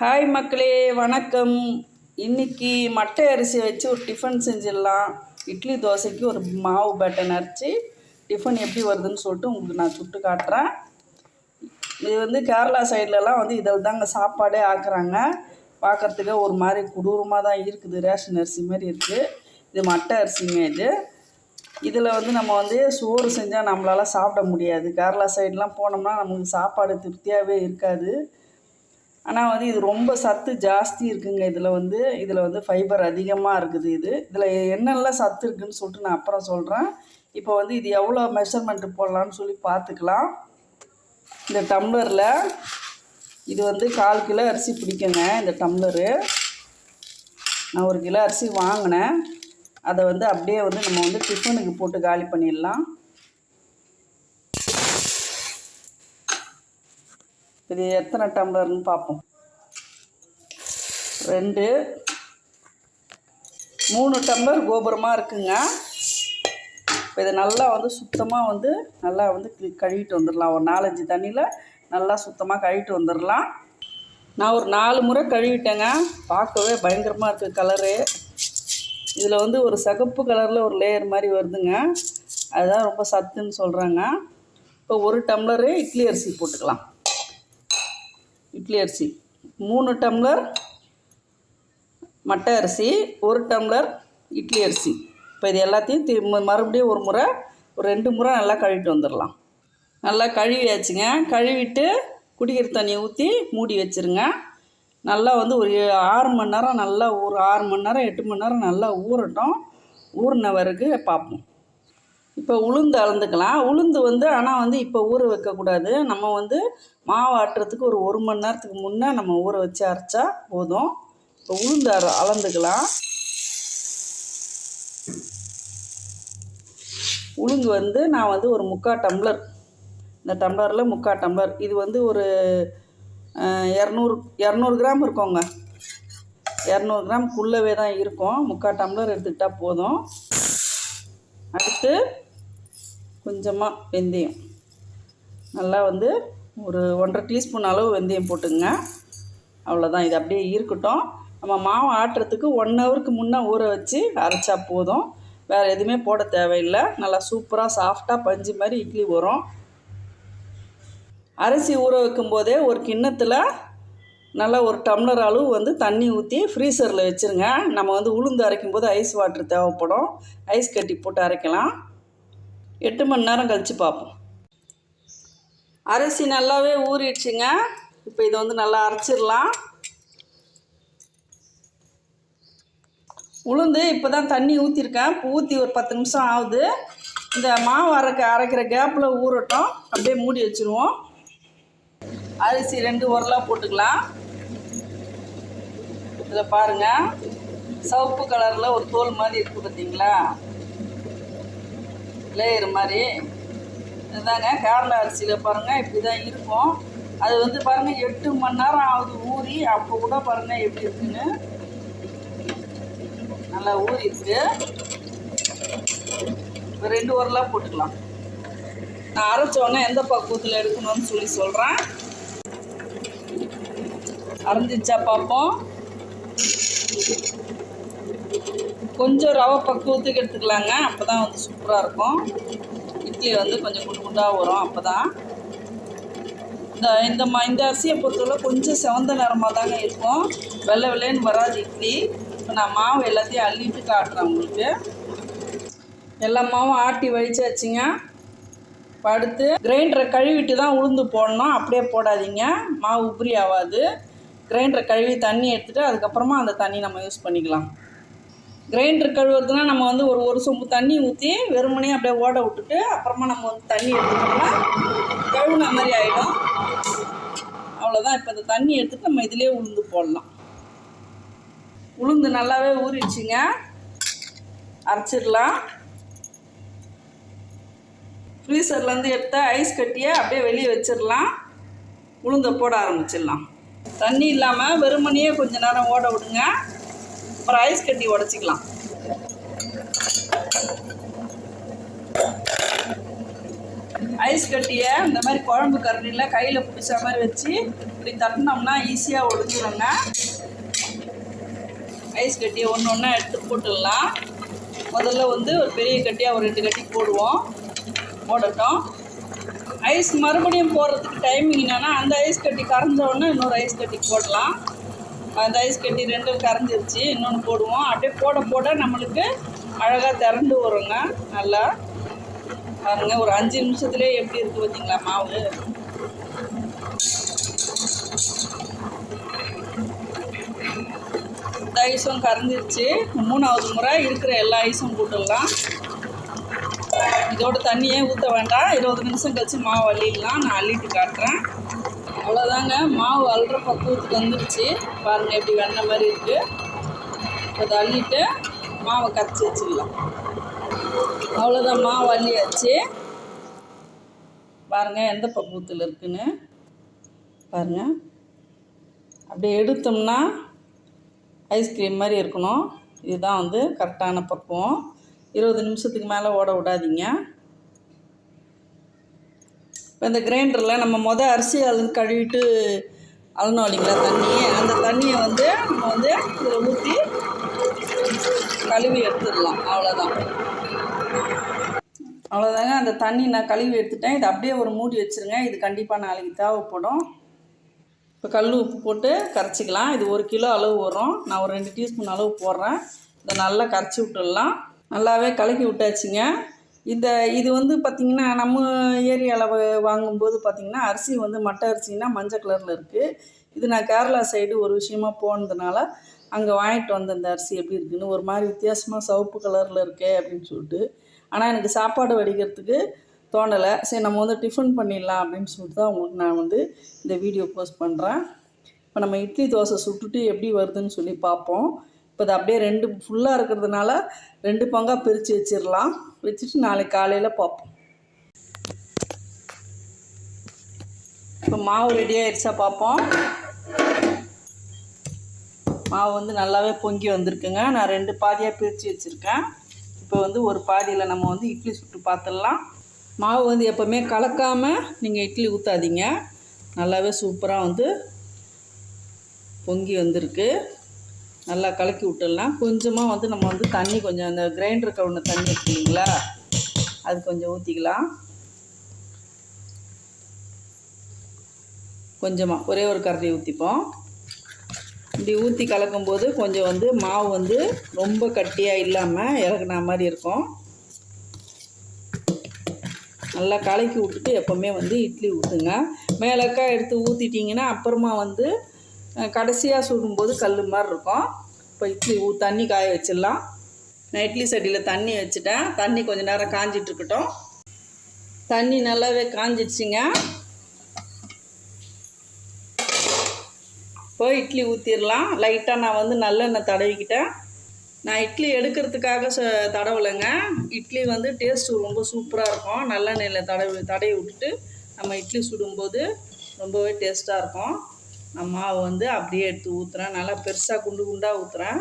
Hi மக்களே வணக்கம். இன்னைக்கு மட்டை அரிசி வச்சு ஒரு டிஃபன் செஞ்சிடலாம். இட்லி தோசைக்கு ஒரு மாவு பேட்டை அரைச்சி டிஃபன் எப்படி வருதுன்னு சொல்லிட்டு உங்களுக்கு நான் சுட்டு காட்டுறேன். இது வந்து கேரளா சைட்லலாம் வந்து இதில் தாங்க சாப்பாடே ஆக்குறாங்க. பார்க்குறதுக்கு ஒரு மாதிரி கொடூரமாக தான் இருக்குது. ரேஷன் அரிசி மாதிரி இருக்குது இது மட்டை அரிசிங்க இது. இதில் வந்து நம்ம வந்து சோறு செஞ்சால் நம்மளால் சாப்பிட முடியாது. கேரளா சைட்லாம் போனோம்னா நமக்கு சாப்பாடு திருப்தியாகவே இருக்காது. ஆனால் வந்து இது ரொம்ப சத்து ஜாஸ்தி இருக்குங்க. இதில் வந்து இதில் வந்து ஃபைபர் அதிகமாக இருக்குது இது. இதில் என்னெல்லாம் சத்து இருக்குன்னு சொல்லிட்டு நான் அப்புறம் சொல்கிறேன் இப்போ வந்து இது எவ்வளோ மெஷர்மெண்ட்டு போடலான்னு சொல்லி பார்த்துக்கலாம். இந்த டம்ளரில் இது வந்து கால் கிலோ அரிசி பிடிக்குங்க இந்த டம்ளரு நான் ஒரு கிலோ அரிசி வாங்கினேன். அதை வந்து அப்படியே வந்து நம்ம வந்து டிஃபனுக்கு போட்டு காலி பண்ணிடலாம். இது எத்தனை டம்ளர்னு பார்ப்போம். ரெண்டு மூணு டம்ளர் கோபுரமாக இருக்குங்க. இப்போ இதை நல்லா வந்து சுத்தமாக வந்து நல்லா வந்து கழுவிட்டு வந்துடலாம் ஒரு நாலஞ்சு தண்ணியில் நல்லா சுத்தமாக கழுவிட்டு வந்துடலாம் நான் ஒரு நாலு முறை கழுவிட்டேங்க. பார்க்கவே பயங்கரமாக இருக்குது கலரு. இதில் வந்து ஒரு சிகப்பு கலரில் ஒரு லேயர் மாதிரி வருதுங்க. அதுதான் ரொம்ப சத்துன்னு சொல்கிறாங்க இப்போ ஒரு டம்ளரு இட்லி அரிசி போட்டுக்கலாம். இட்லி அரிசி. மூணு டம்ளர் மட்டை அரிசி ஒரு டம்ளர் இட்லி அரிசி. இப்போ இது எல்லாத்தையும் திரும்ப மறுபடியும் ஒரு முறை ஒரு ரெண்டு முறை நல்லா கழுவிட்டு வந்துடலாம். நல்லா கழுவியாச்சுங்க. கழுவிட்டு குடிக்கிற தண்ணியை ஊற்றி மூடி வச்சுருங்க. நல்லா வந்து ஒரு ஆறு மணி நேரம் நல்லா ஒரு ஆறு மணி நேரம் எட்டு மணி நேரம் நல்லா ஊறட்டும். ஊறின வரைக்கும் பார்ப்போம். இப்போ உளுந்து அளந்துக்கலாம். உளுந்து வந்து ஆனால் வந்து இப்போ ஊற வைக்கக்கூடாது நம்ம வந்து மாவு ஆட்டுறதுக்கு ஒரு ஒரு மணி நேரத்துக்கு முன்னே நம்ம ஊற வச்சு அரைச்சா போதும். இப்போ உளுந்து அர அளந்துக்கலாம். உளுந்து வந்து நான் வந்து ஒரு முக்கால் டம்ளர். இந்த டம்ளரில் முக்கால் டம்ளர். இது வந்து ஒரு இரநூறு இரநூறு கிராம் இருக்குங்க. இரநூறு கிராம்க்குள்ளவே தான் இருக்கும். முக்கால் டம்ளர் எடுத்துக்கிட்டால் போதும். அடுத்து கொஞ்சமாக வெந்தயம். நல்லா வந்து ஒரு ஒன்றரை டீஸ்பூன் அளவு வெந்தயம் போட்டுங்க. அவ்வளோதான் இது அப்படியே இருக்கட்டும். நம்ம மாவு ஆட்டுறதுக்கு ஒன் ஹவருக்கு முன்னே ஊற வச்சு அரைச்சா போதும். வேறு எதுவுமே போட தேவையில்லை. நல்லா சூப்பராக சாஃப்டாக பஞ்சு மாதிரி இட்லி வரும். அரிசி ஊற வைக்கும் போதே ஒரு கிண்ணத்தில் நல்லா ஒரு டம்ளர் அளவு வந்து தண்ணி ஊற்றி ஃப்ரீசரில் வச்சுருங்க. நம்ம வந்து உளுந்து அரைக்கும் போது ஐஸ் வாட்டர் தேவைப்படும். ஐஸ் கட்டி போட்டு அரைக்கலாம். எட்டு மணி நேரம் கழித்து பார்ப்போம். அரிசி நல்லாவே ஊறிடுச்சுங்க. இப்போ இதை வந்து நல்லா அரைச்சிடலாம். உளுந்து இப்போ தான் தண்ணி ஊற்றிருக்கேன் இப்போ ஊற்றி ஒரு பத்து நிமிஷம் ஆகுது. இந்த மாவு அரைக்க அரைக்கிற கேப்பில் ஊறட்டும். அப்படியே மூடி வச்சுருவோம். அரிசி ரெண்டு உரலாக போட்டுக்கலாம். இதில் பாருங்கள் சிவப்பு கலரில் ஒரு தோல் மாதிரி இருக்குது பார்த்தீங்களா? லேயர் மாதிரி. இதுதாங்க கேரளா அரிசியில் பாருங்கள் இப்படி தான் இருக்கும். அது வந்து பாருங்கள் எட்டு மணி நேரம் ஆகுது ஊறி அப்போ கூட பாருங்கள் எப்படி இருக்குன்னு. நல்லா ஊறி இருக்கு ரெண்டு உரலாக போட்டுக்கலாம். நான் அரைச்ச உடனே எந்த பக்குவத்தில் எடுக்கணும்னு சொல்லி சொல்கிறேன் அரைஞ்சிச்சா பார்ப்போம். கொஞ்சம் ரவை பக்குவத்துக்கு எடுத்துக்கலாங்க. அப்போ தான் வந்து சூப்பராக இருக்கும். இட்லி வந்து கொஞ்சம் குண்டு குண்டாக வரும் அப்போ தான் இந்த இந்த ம இந்த அரிசியை பொறுத்தவரை கொஞ்சம் செவந்த நிறமாக தாங்க இருக்கும். வெள்ளை வெள்ளைன்னு வராது இட்லி. இப்போ நான் மாவு எல்லாத்தையும் அள்ளிட்டு காட்டுறேன் உங்களுக்கு. எல்லா மாவும் ஆட்டி வழிச்சாச்சுங்க படுத்து கிரைண்டரை கழுவிட்டு தான் உளுந்து போடணும். அப்படியே போடாதீங்க. மாவு உபரி ஆகாது. கிரைண்டரை கழுவி தண்ணி எடுத்துகிட்டு அதுக்கப்புறமா அந்த தண்ணி நம்ம யூஸ் பண்ணிக்கலாம். கிரைண்டர் கழுவுறதுனா நம்ம வந்து ஒரு ஒரு சொம்பு தண்ணி ஊற்றி வெறுமனே அப்படியே ஓட விட்டுட்டு அப்புறமா நம்ம வந்து தண்ணி எடுத்துட்டோம்னா கழுவுன மாதிரி ஆகிடும் அவ்வளோதான் இப்போ இந்த தண்ணி எடுத்துட்டு நம்ம இதிலே உளுந்து போடலாம். உளுந்து நல்லாவே ஊறிடுச்சுங்க. அரைச்சிடலாம். ஃப்ரீசர்லேருந்து எடுத்த ஐஸ் கட்டியை அப்படியே வெளியே வச்சிடலாம். உளுந்தை போட ஆரம்பிச்சிடலாம். தண்ணி இல்லாமல் வெறுமனையே கொஞ்ச நேரம் ஓட விடுங்க. அப்புறம் ஐஸ் கட்டி உடச்சிக்கலாம். ஐஸ் கட்டியை இந்த மாதிரி குழம்பு கரண்டியில் கையில் பிடிச்ச மாதிரி வச்சு இப்படி தட்டினோம்னா ஈஸியாக ஒடிஞ்சிடுங்க ஐஸ் கட்டியை ஒன்று ஒன்றா எடுத்து போட்டுடலாம். முதல்ல வந்து ஒரு பெரிய கட்டியாக ஒரு ரெண்டு கட்டி போடுவோம். போடட்டும். ஐஸ் மறுபடியும் போடுறதுக்கு டைமிங் என்னென்னா அந்த ஐஸ் கட்டி கரைஞ்ச உடனே இன்னொரு ஐஸ் கட்டி போடலாம். தயிஸ் கட்டி ரெண்டும் கரைஞ்சிருச்சு. இன்னொன்று போடுவோம். அப்படியே போட போட நம்மளுக்கு அழகாக திரண்டு வருங்க. நல்லா. பாருங்க ஒரு அஞ்சு நிமிஷத்துலேயே எப்படி இருக்குது பார்த்தீங்களா மாவு? ஐஸும் கரைஞ்சிருச்சு. மூணாவது முறை இருக்கிற எல்லா ஐஸும் போட்டுடலாம். இதோட தண்ணியே ஊற்ற வேண்டாம். இருபது நிமிஷம் கழிச்சு மாவு அள்ளிடலாம். நான் அள்ளிட்டு காட்டுறேன். அவ்வளோதாங்க மாவு அல்ற பக்குவத்துக்கு வந்துடுச்சு பாருங்கள் எப்படி வெண்ணெய் மாதிரி இருக்குது அதை அள்ளிட்டு மாவை கரைச்சி வச்சுக்கலாம் அவ்வளோதான் மாவு அள்ளியாச்சு. பாருங்கள் எந்த பக்குவத்தில் இருக்குன்னு. பாருங்கள் அப்படியே எடுத்தோம்னா ஐஸ்கிரீம் மாதிரி இருக்கணும். இதுதான் வந்து கரெக்டான பக்குவம். இருபது நிமிஷத்துக்கு மேலே ஓட விடாதீங்க. இப்போ இந்த கிரைண்டரில் நம்ம மொதல் அரிசி அழுது கழுவிட்டு அழுனோம் இல்லைங்களா தண்ணியை? அந்த தண்ணியை வந்து நம்ம வந்து இதில் ஊற்றி கழுவி எடுத்துடலாம். அவ்வளோதான். அவ்வளோதாங்க. அந்த தண்ணி நான் கழுவி எடுத்துட்டேன். இது அப்படியே ஒரு மூடி வச்சுருங்க. இது கண்டிப்பாக நாளைக்கு தேவைப்படும். இப்போ கல் உப்பு போட்டு கரைச்சிக்கலாம். இது ஒரு கிலோ அளவு வரும். நான் ஒரு ரெண்டு டீஸ்பூன் அளவு போடுறேன். இதை நல்லா கரைச்சி விட்டுடலாம். நல்லாவே கலக்கி விட்டாச்சுங்க. இந்த இது வந்து பார்த்திங்கன்னா நம்ம ஏரியாவில் வாங்கும்போது பார்த்திங்கன்னா அரிசி வந்து மட்டை அரிசினா மஞ்சள் கலரில் இருக்குது இது நான் கேரளா சைடு ஒரு விஷயமா போனதுனால அங்கே வாங்கிட்டு வந்த இந்த அரிசி எப்படி இருக்குன்னு ஒரு மாதிரி வித்தியாசமாக சிவப்பு கலரில் இருக்கே அப்படின்னு சொல்லிட்டு. ஆனால் எனக்கு சாப்பாடு வடிக்கிறதுக்கு தோணலை. சரி நம்ம வந்து டிஃபன் பண்ணிடலாம் அப்படின்னு சொல்லிட்டு தான் உங்களுக்கு நான் வந்து இந்த வீடியோ போஸ்ட் பண்ணுறேன் இப்போ நம்ம இட்லி தோசை சுட்டுட்டு எப்படி வருதுன்னு சொல்லி பார்ப்போம். இப்போ அது அப்படியே ரெண்டு ஃபுல்லாக இருக்கிறதுனால ரெண்டு பங்காக பிரித்து வச்சிடலாம். வச்சுட்டு நாளைக்கு காலையில் பார்ப்போம். இப்போ மாவு ரெடி ஆயிடுச்சா பார்ப்போம். மாவு வந்து நல்லாவே பொங்கி வந்திருக்குங்க. நான் ரெண்டு பாதியாக பிரித்து வச்சுருக்கேன். இப்போ வந்து ஒரு பாதியில் நம்ம வந்து இட்லி சுட்டு பார்த்துடலாம் மாவு வந்து எப்போவுமே கலக்காமல் நீங்கள் இட்லி ஊற்றாதீங்க நல்லாவே சூப்பராக வந்து பொங்கி வந்திருக்கு. நல்லா கலக்கி விட்டுடலாம். கொஞ்சமாக வந்து நம்ம வந்து தண்ணி கொஞ்சம் அந்த கிரைண்டர் கவுன தண்ணி இருக்கு இல்லைங்களா? அது கொஞ்சம் ஊற்றிக்கலாம் கொஞ்சமாக ஒரே ஒரு கரண்டி ஊற்றிப்போம் இப்படி ஊற்றி கலக்கும்போது கொஞ்சம் வந்து மாவு வந்து ரொம்ப கட்டியாக இல்லாமல் இறக்குன மாதிரி இருக்கும். நல்லா கலக்கி விட்டுட்டு எப்போவுமே வந்து இட்லி ஊற்றுங்க மேலக்கா எடுத்து ஊற்றிட்டிங்கன்னா அப்புறமா வந்து கடைசியாக சுடும்போது கல் மாதிரி இருக்கும். இப்போ இட்லி ஊ தண்ணி காய வச்சிடலாம். நான் இட்லி சட்டியில் தண்ணி வச்சுட்டேன். தண்ணி கொஞ்சம் நேரம் காஞ்சிட்ருக்கட்டும் தண்ணி நல்லாவே காஞ்சிடுச்சுங்க. இப்போ இட்லி ஊற்றிடலாம் லைட்டாக நான் வந்து நல்லெண்ணெய் தடவிக்கிட்டேன். நான் இட்லி எடுக்கிறதுக்காக ச தடவலைங்க. இட்லி வந்து டேஸ்ட்டு ரொம்ப சூப்பராக இருக்கும். நல்லெண்ணெயில் தடவி தடவி விட்டுட்டு நம்ம இட்லி சுடும்போது ரொம்பவே டேஸ்ட்டாக இருக்கும். நான் மாவு வந்து அப்படியே எடுத்து ஊற்றுறேன் நல்லா பெருசாக குண்டு குண்டாக ஊற்றுறேன்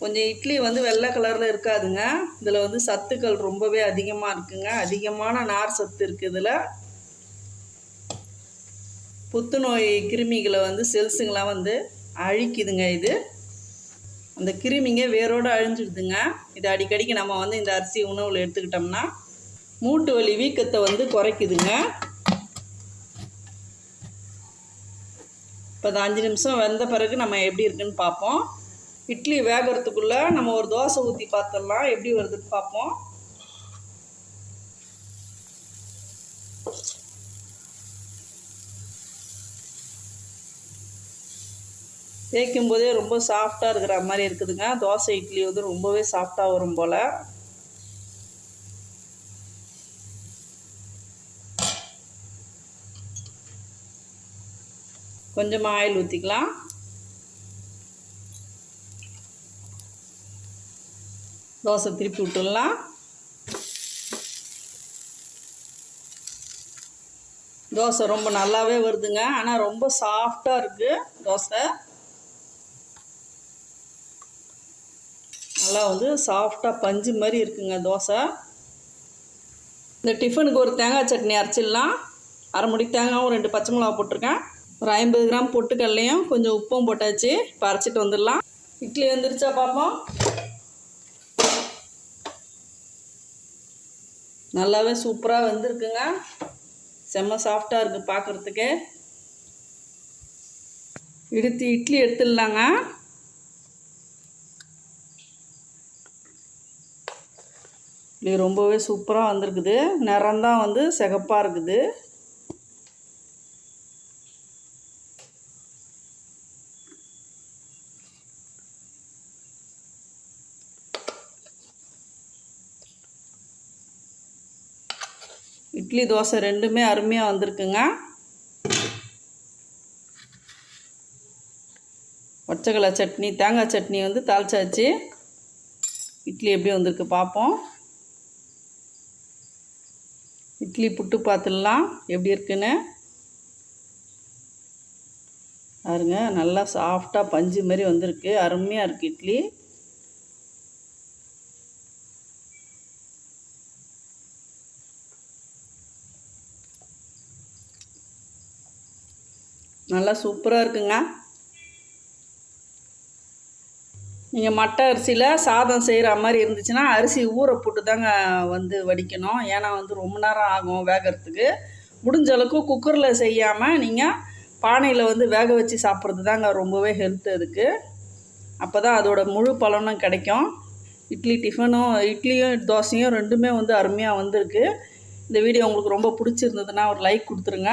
கொஞ்சம் இட்லி வந்து வெள்ளை கலரில் இருக்காதுங்க. இதில் வந்து சத்துக்கள் ரொம்பவே அதிகமாக இருக்குங்க. அதிகமான நார் சத்து இருக்குது இதில். புத்துநோய் கிருமிகளை வந்து செல்ஸுங்களாம் வந்து அழிக்குதுங்க இது. அந்த கிருமிங்க வேரோடு அழிஞ்சிடுதுங்க. இது அடிக்கடிக்கு நம்ம வந்து இந்த அரிசி உணவில் எடுத்துக்கிட்டோம்னா மூட்டு வலி வீக்கத்தை வந்து குறைக்குதுங்க. இப்போ அது அஞ்சு நிமிஷம் வெந்த பிறகு நம்ம எப்படி இருக்குன்னு பார்ப்போம். இட்லி வேகிறதுக்குள்ளே நம்ம ஒரு தோசை ஊற்றி பார்த்துடலாம் எப்படி வருதுன்னு பார்ப்போம். தேய்க்கும் போதே ரொம்ப சாஃப்டாக இருக்கிற மாதிரி இருக்குதுங்க. தோசை இட்லி வந்து ரொம்பவே சாஃப்டாக வரும் போல். கொஞ்சமாக ஆயில் ஊற்றிக்கலாம் தோசை திருப்பி விட்டுடலாம். தோசை ரொம்ப நல்லாவே வருதுங்க. ஆனால் ரொம்ப சாஃப்டாக இருக்குது தோசை. நல்லா வந்து சாஃப்டாக பஞ்சு மாதிரி இருக்குங்க தோசை. இந்த டிஃபனுக்கு ஒரு தேங்காய் சட்னி அரைச்சிடலாம். அரை முடி தேங்காயும் ரெண்டு பச்சை மிளகா போட்டிருக்கேன். ஒரு ஐம்பது கிராம் பொட்டுக்கல்லையும் கொஞ்சம் உப்பும் போட்டாச்சு. இப்போ வந்துடலாம். இட்லி வந்துருச்சா பார்ப்போம் நல்லாவே சூப்பராக வந்திருக்குங்க. செம்ம சாஃப்டாக இருக்குது பார்க்குறதுக்கு எடுத்து இட்லி எடுத்துடலாங்க. இட்லி ரொம்பவே சூப்பராக வந்திருக்குது. நிறம்தான் வந்து சிகப்பாக இருக்குது. இட்லி தோசை ரெண்டுமே அருமையாக வந்திருக்குங்க. பச்சைக்கலை சட்னி தேங்காய் சட்னி வந்து தாளிச்சாச்சு. இட்லி எப்படி வந்திருக்கு பார்ப்போம். இட்லி புட்டு பார்த்துடலாம். எப்படி இருக்குன்னு? பாருங்க நல்லா சாஃப்டாக பஞ்சு மாதிரி வந்திருக்கு. அருமையாக இருக்குது இட்லி. நல்லா சூப்பராக இருக்குங்க. நீங்கள் மட்டை அரிசியில் சாதம் செய்கிற மாதிரி இருந்துச்சுன்னா அரிசி ஊற போட்டு தாங்க வந்து வடிக்கணும். ஏன்னா வந்து ரொம்ப நேரம் ஆகும் வேகிறதுக்கு. முடிஞ்ச அளவுக்கு குக்கரில் செய்யாமல் நீங்கள் பானையில் வந்து வேக வச்சு சாப்பிட்றது தாங்க ரொம்பவே ஹெல்த் அதுக்கு. அப்போ தான் அதோட முழு பலனும் கிடைக்கும். இட்லி டிஃபனும் இட்லியும் தோசையும் ரெண்டுமே வந்து அருமையாக வந்திருக்கு. இந்த வீடியோ உங்களுக்கு ரொம்ப பிடிச்சிருந்ததுன்னா ஒரு லைக் கொடுத்துருங்க.